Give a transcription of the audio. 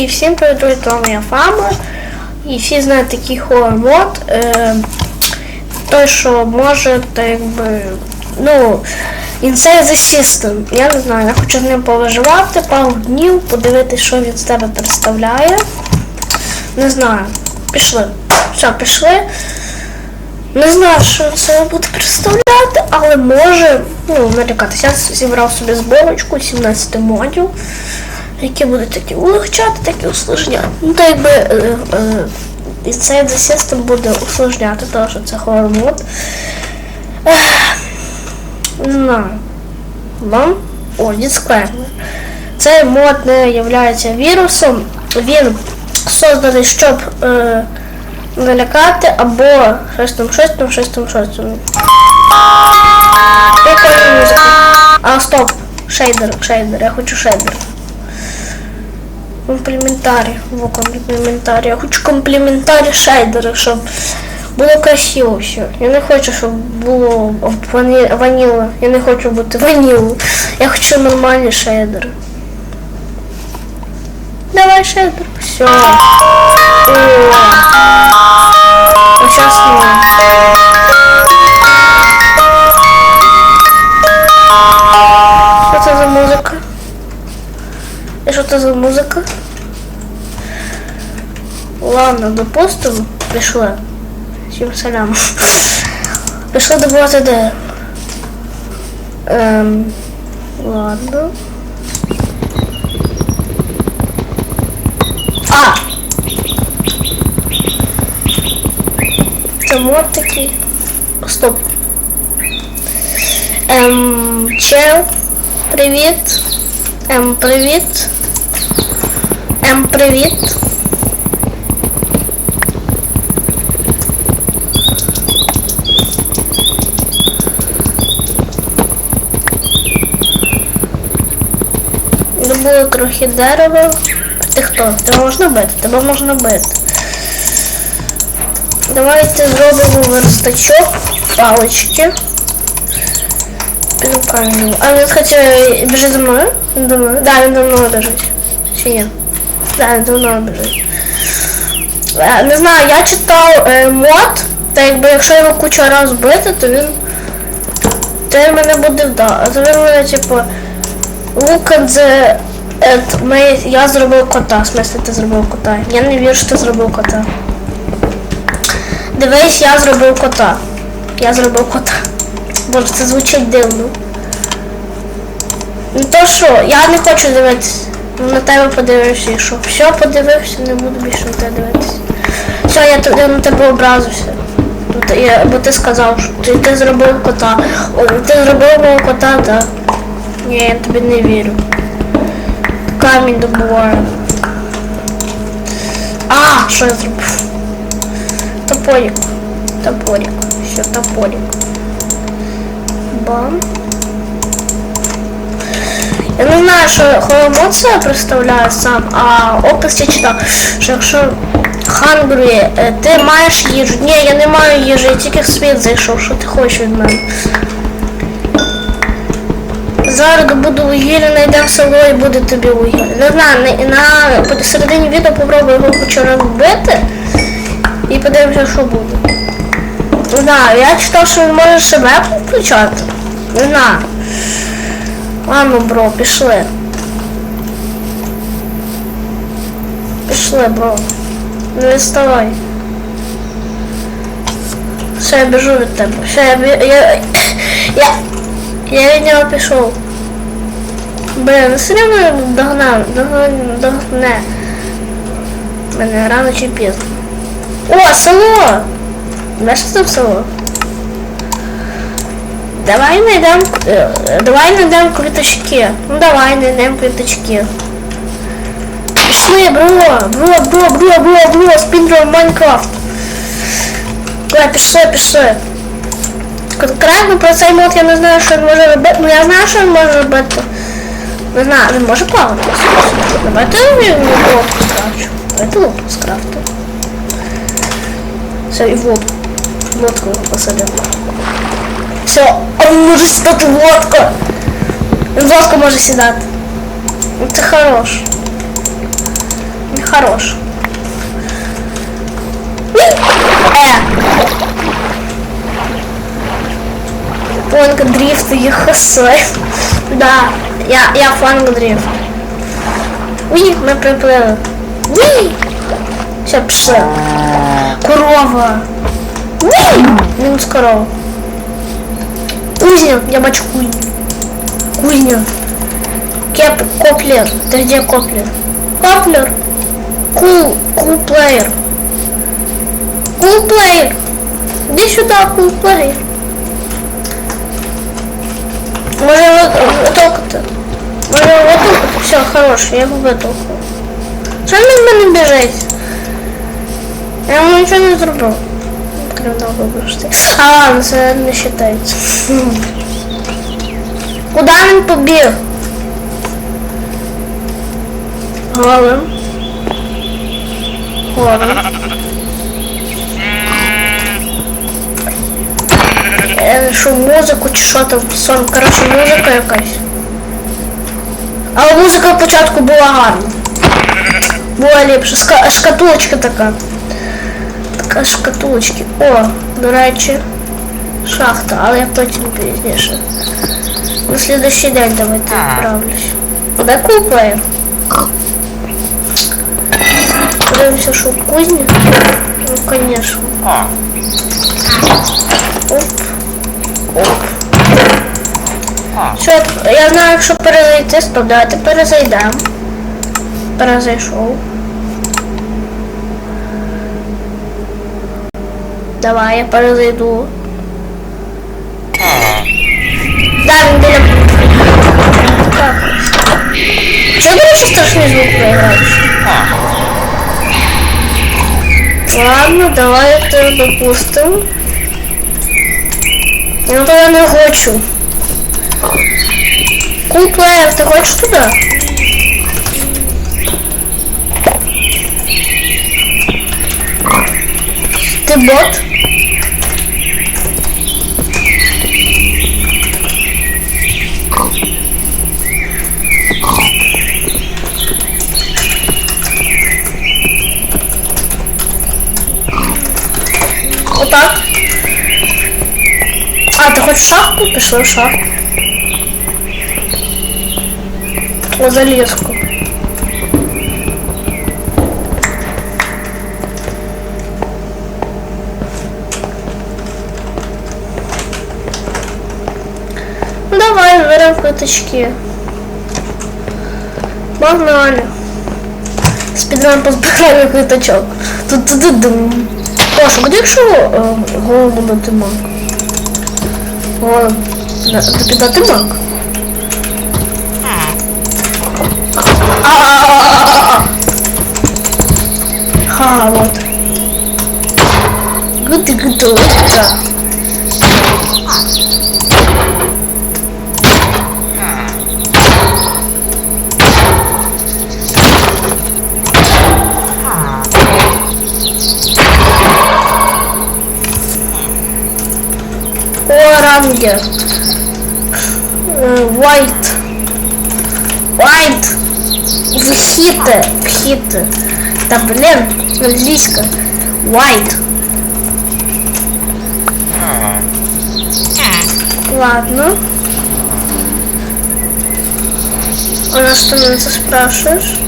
І всім привіт, друзі, я Фама. І всі знають такий хоррор мод. Е, той, що може, так якби, ну, Inside the System. Я не знаю, я хочу з ним повиживати пару днів, подивитися, що він з тебе представляє. Не знаю. Пішли. Все, пішли. Не знаю, що це буде представляти, але може, ну, налякатися. Я зібрав собі зборочку 17 модів, які будуть такі улегчати, такі усложняти. Ну, то якби е, е, і цей The буде усложняти, тому що це. Ех, Не знаю. Вам? О, дисклеймер. Цей мод не є вірусом. Він созданий, щоб е, налякати або щось там, щось там, щось там, щось там. Прикольна музика. А, стоп. Шейдер, шейдер, я хочу шейдер. Компліментарі. Во компліментарі. Я хочу компліментарі шейдера, щоб було красиво все. Я не хочу, щоб було вані... ваніла. Я не хочу бути ванілою. Я хочу нормальні шейдери. Давай шейдер. Все. А сейчас не. Це за музика? Ладно, до допустимо, пішли. Всім салям. Пішли добувати де. Ем, ладно. А! Це мод такий. Стоп. Ем, чел. Привіт. Ем, привіт. Привіт. Добуло трохи дерева. Ти хто? Тебе можна бити? Тебе можна бити. Давайте зробимо верстачок, палички. Піду. А він хоче біжить за мною? Він? Да, він за мною біжить. Чи ні? Да, він за мною біжить. Е, Не знаю, я читав е, мод, та якби якщо його кучу раз бити, то він. То він мене буде вдав. То він мене, типу, look at the... At my... Я зробив кота. В смысле ти зробив кота. Я не вірю, що ти зробив кота. Дивись, я зробив кота. Я зробив кота. Боже, це звучить дивно. Ну то що, я не хочу дивитися. На тебе подивився і що. Все, подивився, не буду більше на тебе дивитися. Все, я, я на тебе образився. Бо ти сказав, що ти, ти зробив кота. О, ти зробив мого кота, так. Ні, я тобі не вірю. Камінь добуваю. А, що я зробив? Топорик. Топорик. Все, топорик. Бам. Я не знаю, що холомот себе представляє сам, а опис я читав, що якщо hungry, е, ти маєш їжу. Ні, я не маю їжі, я тільки в світ зайшов, що ти хочеш від мене. Зараз добуду вугілля, знайдемо село і буде тобі вугілля. Не знаю, на, на посередині відео попробую його раз вбити і подивимося, що буде. Не знаю, я читав, що він може себе включати. Не знаю. Ладно, бро, пішли. Пішли, бро. Не відставай. Все, я біжу від тебе. Все, я, бі- я, я, я від нього пішов. Блин, ну все рівно догнав, догна- догне. Мене рано чи пізно. О, село! Знаєш, що там село? Давай найдем, е, давай найдем квіточки. Ну давай найдем квіточки. Пішли, бро, бро, бро, бро, бро, бро, спіндрон Майнкрафт. Давай, пішли, пішли. Конкретно про цей мод я не знаю, що він може робити. Ну я знаю, що він може робити. Не знаю, він може плавати. Давайте я лодку скрафчу. Давайте лодку скрафту. Все, і воду. Лодку посадимо. Все, он може сідати в лодку. Він в лодку може сідати. Ну це хорош. Хорош. Э. Фланг дрифт ЕХС. Да, я, я фланг дрифт. Уй, ми приплили. Уй! Все, пішли. Корова. Уй! Мінус корова. Кузня, я бачу кузню. Кузня. Кеп, Коплер. Ты где Коплер? Коплер. Кул, кул плеер. Кул плеер. Иди сюда, кул плеер. Може вот, вот так-то. Може вот так Все, хорош, я его витолкну. Що він від мене біжить? Я йому нічого не зробив. Кримінал вибачте. А ладно, це не вважається. Куда він побіг? Голим. Голим. Що музику чи що там сон, коротше, музика якась. Але музика спочатку була гарна. Була ліпша. Шкатулочка така. Шкатулочки. О, до речі, шахта, але я потім пізніше. На следующий день давайте відправлюсь. Куди купає? Подивимося, що в кузні. Ну, конечно. Оп. Оп. Все, я знаю, якщо перезайти, стоп, давайте перезайдемо. Перезайшов. Давай, я перезайду. Да, він біля... Так. Чого, до речі, страшний звук проіграєш? Ладно, давай это допустим. Я туда не хочу. Куплеер, ты хочешь туда? Ты бот? В шахту? Пішли в шахту. О, залізку. Давай, беремо квиточки. Погнали. Спідран по збиранню квиточок. Тут туди дум. О, що буде, якщо е, голову на тимак? Голову это тобі ты мог? Ха, вот. Гуди Оранге. Э, White. White. Вхиты. Вхиты. Да блин, английское. White. Ладно. У нас становится спрашиваешь.